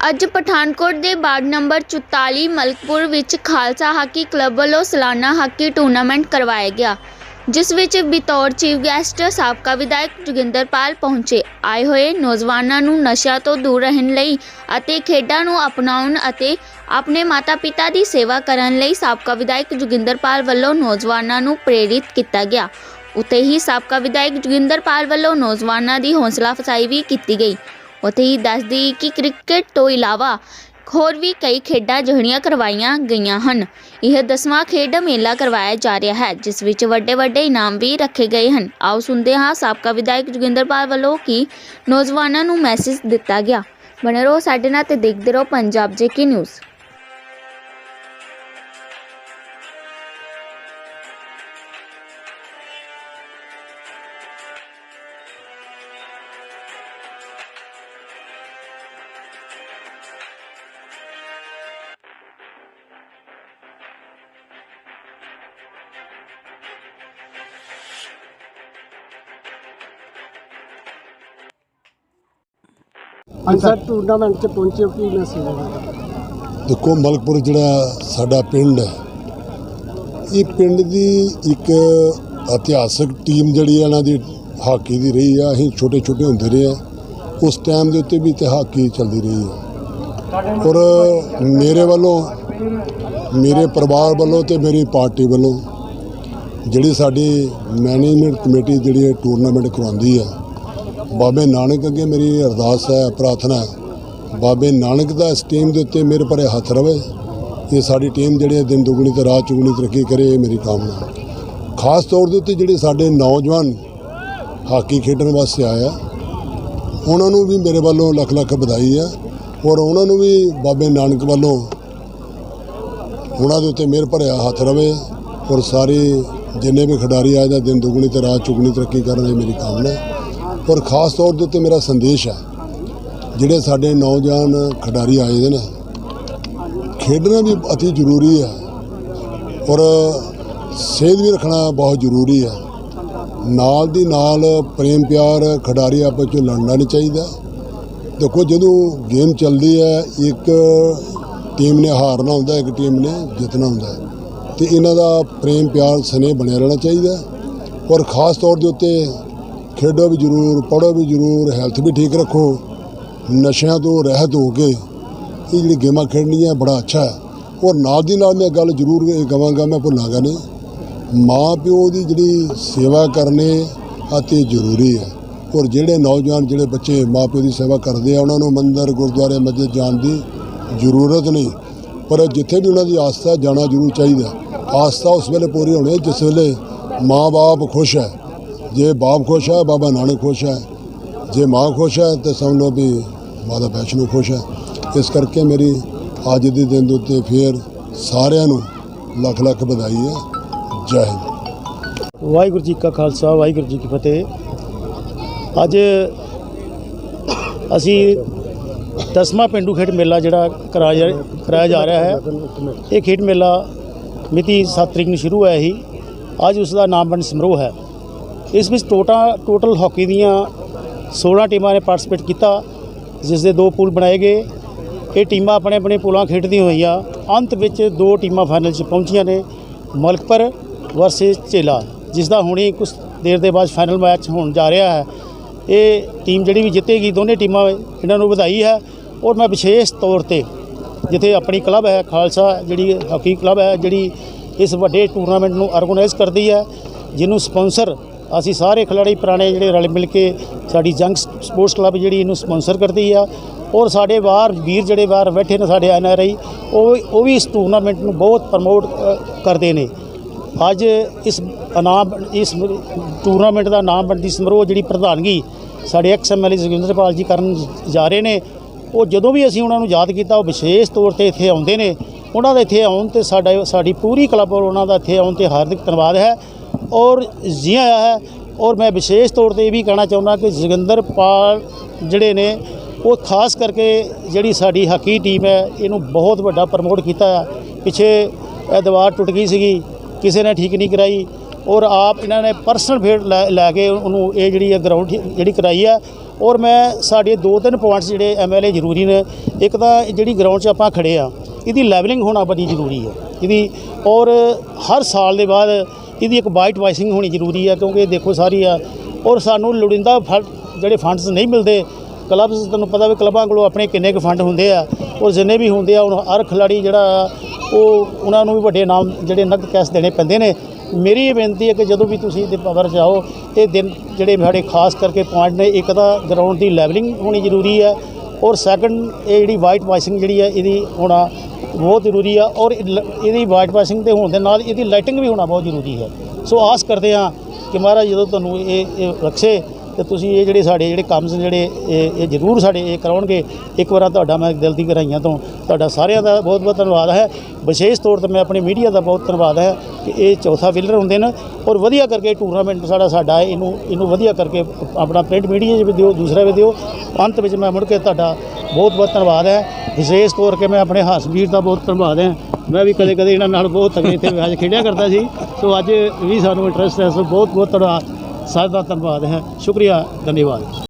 ਅੱਜ ਪਠਾਨਕੋਟ ਦੇ ward number 44 Malakpur ਵਿੱਚ ਖਾਲਸਾ ਹਾਕੀ ਕਲੱਬ ਵੱਲੋਂ ਸਾਲਾਨਾ ਹਾਕੀ ਟੂਰਨਾਮੈਂਟ ਕਰਵਾਇਆ ਗਿਆ, ਜਿਸ ਵਿੱਚ ਬਿਤੌਰ ਚੀਫ ਗੈਸਟ, ਸਾਬਕਾ ਵਿਧਾਇਕ ਜੋਗਿੰਦਰਪਾਲ ਪਹੁੰਚੇ। ਆਏ ਹੋਏ ਨੌਜਵਾਨਾਂ ਨੂੰ ਨਸ਼ਿਆਂ ਤੋਂ ਦੂਰ ਰਹਿਣ ਲਈ ਅਤੇ ਖੇਡਾਂ ਨੂੰ ਅਪਣਾਉਣ ਅਤੇ ਆਪਣੇ ਮਾਤਾ-ਪਿਤਾ ਦੀ ਸੇਵਾ ਕਰਨ ਲਈ ਸਾਬਕਾ ਵਿਧਾਇਕ ਜੋਗਿੰਦਰਪਾਲ ਵੱਲੋਂ ਨੌਜਵਾਨਾਂ ਨੂੰ ਪ੍ਰੇਰਿਤ ਕੀਤਾ ਗਿਆ। ਉੱਥੇ ਹੀ ਸਾਬਕਾ ਵਿਧਾਇਕ ਜੋਗਿੰਦਰਪਾਲ ਵੱਲੋਂ ਨੌਜਵਾਨਾਂ ਦੀ ਹੌਸਲਾ ਅਫਜ਼ਾਈ ਵੀ ਕੀਤੀ ਗਈ। ਉੱਥੇ ਹੀ ਦੱਸਦੀ ਕਿ ਕ੍ਰਿਕਟ ਤੋਂ ਇਲਾਵਾ ਹੋਰ ਵੀ ਕਈ ਖੇਡਾਂ ਜਿਹੜੀਆਂ ਕਰਵਾਈਆਂ ਗਈਆਂ ਹਨ। ਇਹ ਦਸਵਾਂ ਖੇਡ ਮੇਲਾ ਕਰਵਾਇਆ ਜਾ ਰਿਹਾ ਹੈ, ਜਿਸ ਵਿੱਚ ਵੱਡੇ ਵੱਡੇ ਇਨਾਮ ਵੀ ਰੱਖੇ ਗਏ ਹਨ। ਆਓ ਸੁਣਦੇ ਹਾਂ ਸਾਬਕਾ ਵਿਧਾਇਕ ਜੋਗਿੰਦਰਪਾਲ ਵੱਲੋਂ ਕਿ ਨੌਜਵਾਨਾਂ ਨੂੰ ਮੈਸੇਜ ਦਿੱਤਾ ਗਿਆ। ਬਣੇ ਰਹੋ ਸਾਡੇ ਨਾਲ ਤੇ ਦੇਖਦੇ ਰਹੋ ਪੰਜਾਬ ਜੇਕੇ ਨਿਊਜ਼ ਅੱਜ ਸਰ ਟੂਰਨਾਮੈਂਟ 'ਚ ਪਹੁੰਚੇ ਹੋ ਕੀ ਮੈਸੇਜ ਹੈ? ਤੁਹਾਡਾ? ਦੇਖੋ ਮਲਕਪੁਰ ਜਿਹੜਾ ਸਾਡਾ ਪਿੰਡ ਹੈ ਇਹ ਪਿੰਡ ਦੀ ਇੱਕ ਇਤਿਹਾਸਕ ਟੀਮ ਜਿਹੜੀ ਹੈ ਇਹਨਾਂ ਦੀ ਹਾਕੀ ਦੀ ਰਹੀ ਆ। ਅਸੀਂ ਛੋਟੇ ਛੋਟੇ ਹੁੰਦੇ ਰਹੇ ਆ। ਉਸ ਟਾਈਮ ਦੇ ਉੱਤੇ ਵੀ ਤੇ ਹਾਕੀ ਚੱਲਦੀ ਰਹੀ ਹੈ ਔਰ ਮੇਰੇ ਵੱਲੋਂ ਮੇਰੇ ਪਰਿਵਾਰ ਵੱਲੋਂ ਤੇ ਮੇਰੀ ਪਾਰਟੀ ਵੱਲੋਂ ਜਿਹੜੀ ਸਾਡੀ ਮੈਨੇਜਮੈਂਟ ਕਮੇਟੀ ਜਿਹੜੀ ਟੂਰਨਾਮੈਂਟ ਕਰਵਾਉਂਦੀ ਹੈ ਬਾਬੇ ਨਾਨਕ ਅੱਗੇ ਮੇਰੀ ਅਰਦਾਸ ਹੈ, ਪ੍ਰਾਰਥਨਾ ਹੈ। ਬਾਬੇ ਨਾਨਕ ਦਾ ਇਸ ਟੀਮ ਦੇ ਉੱਤੇ ਮੇਰੇ ਭਰੇ ਹੱਥ ਰਵੇ। ਇਹ ਸਾਡੀ ਟੀਮ ਜਿਹੜੀ ਹੈ, ਦਿਨ ਦੁਗਣੀ ਤੇ ਰਾਤ ਚੁਗਣੀ ਤਰੱਕੀ ਕਰੇ, ਇਹ ਮੇਰੀ ਕਾਮਨਾ ਖਾਸ ਤੌਰ ਦੇ ਉੱਤੇ ਜਿਹੜੇ ਸਾਡੇ ਨੌਜਵਾਨ ਹਾਕੀ ਖੇਡਣ ਵਾਸਤੇ ਆਏ ਆ, ਉਹਨਾਂ ਨੂੰ ਵੀ ਮੇਰੇ ਵੱਲੋਂ ਲੱਖ ਲੱਖ ਵਧਾਈ ਹੈ ਔਰ ਉਹਨਾਂ ਨੂੰ ਵੀ ਬਾਬੇ ਨਾਨਕ ਵੱਲੋਂ ਉਹਨਾਂ ਦੇ ਉੱਤੇ ਮਿਹਰ ਭਰਿਆ ਹੱਥ ਰਵੇ ਔਰ ਸਾਰੇ ਜਿੰਨੇ ਵੀ ਖਿਡਾਰੀ ਆ ਜਾਂ ਦਿਨ ਦੁਗਣੀ ਤੇ ਰਾਤ ਚੁਗਣੀ ਤਰੱਕੀ ਕਰਨ ਇਹ ਮੇਰੀ ਕਾਮਨਾ ਹੈ। ਔਰ ਖਾਸ ਤੌਰ ਦੇ ਉੱਤੇ ਮੇਰਾ ਸੰਦੇਸ਼ ਹੈ, ਜਿਹੜੇ ਸਾਡੇ ਨੌਜਵਾਨ ਖਿਡਾਰੀ ਆਏ ਦੇ ਨੇ, ਖੇਡਣਾ ਵੀ ਅਤੀ ਜ਼ਰੂਰੀ ਹੈ ਔਰ ਸਿਹਤ ਵੀ ਰੱਖਣਾ ਬਹੁਤ ਜ਼ਰੂਰੀ ਹੈ। ਨਾਲ ਦੀ ਨਾਲ ਪ੍ਰੇਮ ਪਿਆਰ ਖਿਡਾਰੀ ਆਪਸ ਵਿੱਚ ਲੜਨਾ ਨਹੀਂ ਚਾਹੀਦਾ। ਦੇਖੋ, ਜਦੋਂ ਗੇਮ ਚੱਲਦੀ ਹੈ, ਇੱਕ ਟੀਮ ਨੇ ਹਾਰਨਾ ਹੁੰਦਾ, ਇੱਕ ਟੀਮ ਨੇ ਜਿੱਤਣਾ ਹੁੰਦਾ ਹੈ, ਤੇ ਇਹਨਾਂ ਦਾ ਪ੍ਰੇਮ ਪਿਆਰ, ਸਨੇਹ ਬਣਿਆ ਰਹਿਣਾ ਚਾਹੀਦਾ ਔਰ ਖਾਸ ਤੌਰ ਦੇ ਉੱਤੇ ਖੇਡੋ ਵੀ ਜ਼ਰੂਰ ਪੜ੍ਹੋ ਵੀ ਜ਼ਰੂਰ ਹੈਲਥ ਵੀ ਠੀਕ ਰੱਖੋ। ਨਸ਼ਿਆਂ ਤੋਂ ਰਹਿਤ ਹੋ ਕੇ ਇਹ ਜਿਹੜੀ ਗੇਮਾਂ ਖੇਡਣੀਆਂ ਬੜਾ ਅੱਛਾ ਹੈ। ਔਰ ਨਾਲ ਦੀ ਨਾਲ ਮੈਂ ਗੱਲ ਜ਼ਰੂਰ ਇਹ ਕਵਾਂਗਾ ਮੈਂ ਭੁੱਲਾਂਗਾ ਨਹੀਂ। ਮਾਂ ਪਿਓ ਦੀ ਜਿਹੜੀ ਸੇਵਾ ਕਰਨੇ ਅਤੀ ਜ਼ਰੂਰੀ ਹੈ। ਔਰ ਜਿਹੜੇ ਨੌਜਵਾਨ, ਜਿਹੜੇ ਬੱਚੇ ਮਾਂ ਪਿਓ ਦੀ ਸੇਵਾ ਕਰਦੇ ਆ, ਉਹਨਾਂ ਨੂੰ ਮੰਦਰ, ਗੁਰਦੁਆਰੇ, ਮਸਜਿਦ ਜਾਣ ਦੀ ਜ਼ਰੂਰਤ ਨਹੀਂ। ਪਰ ਜਿੱਥੇ ਵੀ ਉਹਨਾਂ ਦੀ ਆਸਥਾ ਜਾਣਾ ਜ਼ਰੂਰ ਚਾਹੀਦਾ। ਆਸਥਾ ਉਸ ਵੇਲੇ ਪੂਰੀ ਹੋਣੀ ਜਿਸ ਵੇਲੇ ਮਾਂ-ਬਾਪ ਖੁਸ਼ ਹੈ। ਜੇ ਬਾਪ ਖੁਸ਼ ਹੈ, ਬਾਬਾ ਨਾਨਕ ਖੁਸ਼ ਹੈ। ਜੇ ਮਾਂ ਖੁਸ਼ ਹੈ, ਤੇ ਸਮਝ ਲਓ ਵੀ ਮਾਤਾ ਵੈਸ਼ਨੋ ਖੁਸ਼ ਹੈ। ਇਸ ਕਰਕੇ ਮੇਰੀ ਅੱਜ ਦੇ ਦਿਨ ਦੇ ਉੱਤੇ ਫੇਰ ਸਾਰਿਆਂ ਨੂੰ ਲੱਖ ਲੱਖ ਵਧਾਈ ਹੈ। ਜੈ ਹਿੰਦ। ਵਾਹਿਗੁਰੂ ਜੀ ਕਾ ਖਾਲਸਾ, ਵਾਹਿਗੁਰੂ ਜੀ ਕੀ ਫਤਿਹ। ਅੱਜ ਅਸੀਂ ਦਸਵਾਂ ਪਿੰਡੂ ਖੇਡ ਮੇਲਾ ਜਿਹੜਾ ਕਰਾਇਆ ਜਾ- ਕਰਾਇਆ ਜਾ ਰਿਹਾ ਹੈ। ਇਹ ਖੇਡ ਮੇਲਾ ਮਿਤੀ 7 ਤਰੀਕ ਨੂੰ ਸ਼ੁਰੂ ਹੋਇਆ ਸੀ। ਅੱਜ ਉਸ ਦਾ ਨਾਮਵੰਡ ਸਮਾਰੋਹ ਹੈ। ਇਸ ਵਿੱਚ ਟੋਟਾ, ਟੋਟਲ ਹਾਕੀ ਦੀਆਂ 16 ਟੀਮਾਂ ਨੇ ਪਾਰਟਿਸਿਪੇਟ ਕੀਤਾ, ਜਿਸ ਦੇ ਦੋ ਪੂਲ ਬਣਾਏ ਗਏ। ਇਹ ਟੀਮਾਂ ਆਪਣੇ ਆਪਣੇ ਪੂਲਾਂ ਖੇਡਦੀਆਂ ਹੋਈਆਂ। ਅੰਤ ਵਿੱਚ ਦੋ ਟੀਮਾਂ ਫਾਈਨਲ 'ਚ ਪਹੁੰਚੀਆਂ ਨੇ, ਮਲਕਪੁਰ ਵਰਸਸ ਚੇਲਾ ਜਿਸ ਦਾ ਹੁਣੇ ਕੁਝ ਦੇਰ ਦੇ ਬਾਅਦ ਫਾਈਨਲ ਮੈਚ ਹੋਣ ਜਾ ਰਿਹਾ ਹੈ। ਇਹ ਟੀਮ ਜਿਹੜੀ ਵੀ ਜਿੱਤੇਗੀ, ਦੋਨੇ ਟੀਮਾਂ ਇਹਨਾਂ ਨੂੰ ਵਧਾਈ ਹੈ ਔਰ ਮੈਂ ਵਿਸ਼ੇਸ਼ ਤੌਰ ਤੇ ਜਿੱਥੇ ਆਪਣੀ ਕਲੱਬ ਹੈ, ਖਾਲਸਾ ਜਿਹੜੀ ਹਾਕੀ ਕਲੱਬ ਹੈ, ਜਿਹੜੀ ਇਸ ਵੱਡੇ ਟੂਰਨਾਮੈਂਟ ਨੂੰ ਆਰਗੇਨਾਈਜ਼ ਕਰਦੀ ਹੈ, ਜਿਹਨੂੰ ਸਪਾਂਸਰ ਅਸੀਂ ਸਾਰੇ ਖਿਡਾਰੀ ਪੁਰਾਣੇ ਜਿਹੜੇ ਰਲ ਮਿਲ ਕੇ ਸਾਡੀ ਜੰਗ ਸਪੋਰਟਸ ਕਲੱਬ ਜਿਹੜੀ ਇਹਨੂੰ ਸਪਾਂਸਰ ਕਰਦੀ ਆ ਔਰ ਸਾਡੇ ਬਾਹਰ ਵੀਰ ਜਿਹੜੇ ਬਾਹਰ ਬੈਠੇ ਨੇ ਸਾਡੇ ਐਨ ਆਰ ਆਈ, ਉਹ ਉਹ ਵੀ ਇਸ ਟੂਰਨਾਮੈਂਟ ਨੂੰ ਬਹੁਤ ਪ੍ਰਮੋਟ ਕਰਦੇ ਨੇ। ਅੱਜ ਇਸ ਇਨਾਮ ਇਸ ਟੂਰਨਾਮੈਂਟ ਦਾ ਨਾਮ ਬਣਦੀ ਸਮਾਰੋਹ ਜਿਹੜੀ ਪ੍ਰਧਾਨਗੀ ਸਾਡੇ ex M L A Joginderpal ji ਕਰਨ ਜਾ ਰਹੇ ਨੇ, ਉਹ ਜਦੋਂ ਵੀ ਅਸੀਂ ਉਹਨਾਂ ਨੂੰ ਯਾਦ ਕੀਤਾ, ਉਹ ਵਿਸ਼ੇਸ਼ ਤੌਰ ਤੇ ਇੱਥੇ ਆਉਂਦੇ ਨੇ। ਉਹਨਾਂ ਦਾ ਇੱਥੇ ਆਉਣ ਤੇ ਸਾਡਾ, ਸਾਡੀ ਪੂਰੀ ਕਲੱਬ ਔਰ ਉਹਨਾਂ ਦਾ ਇੱਥੇ ਆਉਣ ਤੇ ਹਾਰਦਿਕ ਧੰਨਵਾਦ ਹੈ। ਔਰ ਜੀ ਆਇਆ ਹੈ, ਔਰ ਮੈਂ ਵਿਸ਼ੇਸ਼ ਤੌਰ ਤੇ ਇਹ ਵੀ ਕਹਿਣਾ ਚਾਹੁੰਦਾ ਕਿ ਜੋਗਿੰਦਰਪਾਲ ਜਿਹੜੇ ਨੇ, ਉਹ ਖਾਸ ਕਰਕੇ ਜਿਹੜੀ ਸਾਡੀ ਹਾਕੀ ਟੀਮ ਹੈ, ਇਹਨੂੰ ਬਹੁਤ ਵੱਡਾ ਪ੍ਰਮੋਟ ਕੀਤਾ ਹੈ ਪਿੱਛੇ ਇਹ ਦੀਵਾਰ ਟੁੱਟ ਗਈ ਸੀਗੀ, ਕਿਸੇ ਨੇ ਠੀਕ ਨਹੀਂ ਕਰਾਈ, ਔਰ ਆਪ ਇਹਨਾਂ ਨੇ ਪਰਸਨਲ ਫੇਡ ਲੈ ਲੈ ਕੇ ਉਹਨੂੰ ਇਹ ਜਿਹੜੀ ਹੈ ਗਰਾਊਂਡ ਜਿਹੜੀ ਕਰਾਈ ਹੈ ਔਰ ਮੈਂ, ਸਾਡੇ ਦੋ ਤਿੰਨ ਪੁਆਇੰਟਸ ਜਿਹੜੇ ਐਮਐਲਏ ਜ਼ਰੂਰੀ ਨੇ, ਇੱਕ ਤਾਂ ਜਿਹੜੀ ਗਰਾਊਂਡ 'ਚ ਆਪਾਂ ਖੜੇ ਆ, ਇਹਦੀ ਲੈਵਲਿੰਗ ਹੋਣਾ ਬੜੀ ਜ਼ਰੂਰੀ ਹੈ ਇਹਦੀ, ਔਰ ਹਰ ਸਾਲ ਦੇ ਬਾਅਦ ਇਹਦੀ ਇੱਕ ਵਾਈਟ ਵਾਈਸਿੰਗ ਹੋਣੀ ਜ਼ਰੂਰੀ ਹੈ ਕਿਉਂਕਿ ਇਹ ਦੇਖੋ ਸਾਰੀ ਆ। ਔਰ ਸਾਨੂੰ ਲੋੜੀਂਦਾ ਫੰਡ ਜਿਹੜੇ ਫੰਡਸ ਨਹੀਂ ਮਿਲਦੇ ਕਲੱਬਸ ਤੁਹਾਨੂੰ ਪਤਾ ਵੀ ਕਲੱਬਾਂ ਕੋਲੋਂ ਆਪਣੇ ਕਿੰਨੇ ਕੁ ਫੰਡ ਹੁੰਦੇ ਆ। ਔਰ ਜਿੰਨੇ ਵੀ ਹੁੰਦੇ ਆ ਹੁਣ ਹਰ ਖਿਲਾੜੀ ਜਿਹੜਾ ਆ, ਉਹ ਉਹਨਾਂ ਨੂੰ ਵੀ ਵੱਡੇ ਨਾਮ ਜਿਹੜੇ ਨਕਦ ਕੈਸ਼ ਦੇਣੇ ਪੈਂਦੇ ਨੇ। ਮੇਰੀ ਇਹ ਬੇਨਤੀ ਹੈ ਕਿ ਜਦੋਂ ਵੀ ਤੁਸੀਂ ਇਹਦੇ ਪਾਵਰ ਜਾਓ ਇਹ ਦਿਨ ਜਿਹੜੇ ਸਾਡੇ ਖਾਸ ਕਰਕੇ ਪੁਆਇੰਟ ਨੇ ਇੱਕ ਤਾਂ ਗਰਾਊਂਡ ਦੀ ਲੈਵਲਿੰਗ ਹੋਣੀ ਜ਼ਰੂਰੀ ਹੈ ਔਰ ਸੈਕੰਡ ਇਹ ਜਿਹੜੀ ਵਾਈਟ ਵਾਸ਼ਿੰਗ ਜਿਹੜੀ ਹੈ ਇਹਦੀ ਹੋਣਾ ਬਹੁਤ ਜ਼ਰੂਰੀ ਆ ਔਰ ਇਹਦੀ ਵਾਈਟ ਵਾਸ਼ਿੰਗ ਦੇ ਹੋਣ ਦੇ ਨਾਲ ਇਹਦੀ ਲਾਈਟਿੰਗ ਵੀ ਹੋਣਾ ਬਹੁਤ ਜ਼ਰੂਰੀ ਹੈ। ਸੋ ਆਸ ਕਰਦੇ ਹਾਂ ਕਿ ਮਹਾਰਾਜ ਜਦੋਂ ਤੁਹਾਨੂੰ ਇਹ ਇਹ ਬਖਸ਼ੇ ਤੇ ਤੁਸੀਂ ਇਹ ਜਿਹੜੇ ਸਾਡੇ ਜਿਹੜੇ ਕੰਮ ਜਿਹੜੇ, ਇਹ ਇਹ ਜ਼ਰੂਰ ਸਾਡੇ, ਇਹ ਕਰਾਉਣਗੇ। ਇੱਕ ਵਾਰ ਤੁਹਾਡਾ ਮੈਂ ਦਿਲ ਦੀ ਗਹਿਰਾਈਆਂ ਤੋਂ ਤੁਹਾਡਾ ਸਾਰਿਆਂ ਦਾ ਬਹੁਤ ਬਹੁਤ ਧੰਨਵਾਦ ਹੈ। ਵਿਸ਼ੇਸ਼ ਤੌਰ ਤੇ ਮੈਂ ਆਪਣੀ ਮੀਡੀਆ ਦਾ ਬਹੁਤ ਧੰਨਵਾਦ ਹੈ ਕਿ ਇਹ ਚੌਥਾ ਵਿਲਰ ਹੁੰਦੇ ਨੇ ਔਰ ਵਧੀਆ ਕਰਕੇ ਟੂਰਨਾਮੈਂਟ ਸਾਡਾ ਸਾਡਾ ਹੈ, ਇਹਨੂੰ ਇਹਨੂੰ ਵਧੀਆ ਕਰਕੇ ਆਪਣਾ ਪ੍ਰਿੰਟ ਮੀਡੀਆ 'ਚ ਵੀ ਦਿਓ, ਦੂਸਰਾ ਵੀ ਦਿਓ। ਅੰਤ ਵਿੱਚ ਮੈਂ ਮੁੜ ਕੇ ਤੁਹਾਡਾ ਬਹੁਤ ਬਹੁਤ ਧੰਨਵਾਦ ਹੈ। ਵਿਸ਼ੇਸ਼ ਤੌਰ ਤੇ ਮੈਂ ਆਪਣੇ ਹਾਸਵੀਰ ਦਾ ਬਹੁਤ ਧੰਨਵਾਦ ਹੈ। ਮੈਂ ਵੀ ਕਦੇ ਕਦੇ ਇਹਨਾਂ ਨਾਲ ਬਹੁਤ ਤਗੜੇ ਇੱਥੇ ਮੈਚ ਖੇਡਿਆ ਕਰਦਾ ਸੀ। ਸੋ ਅੱਜ ਵੀ ਸਾਨੂੰ ਇੰਟਰਸਟ ਹੈ, ਸੋ ਬਹੁਤ ਬਹੁਤ ਧੰਨਵਾਦ। ਤੁਹਾਡਾ ਦਾ ਧੰਨਵਾਦ ਹੈ। ਸ਼ੁਕਰੀਆ ਧੰਨਵਾਦ।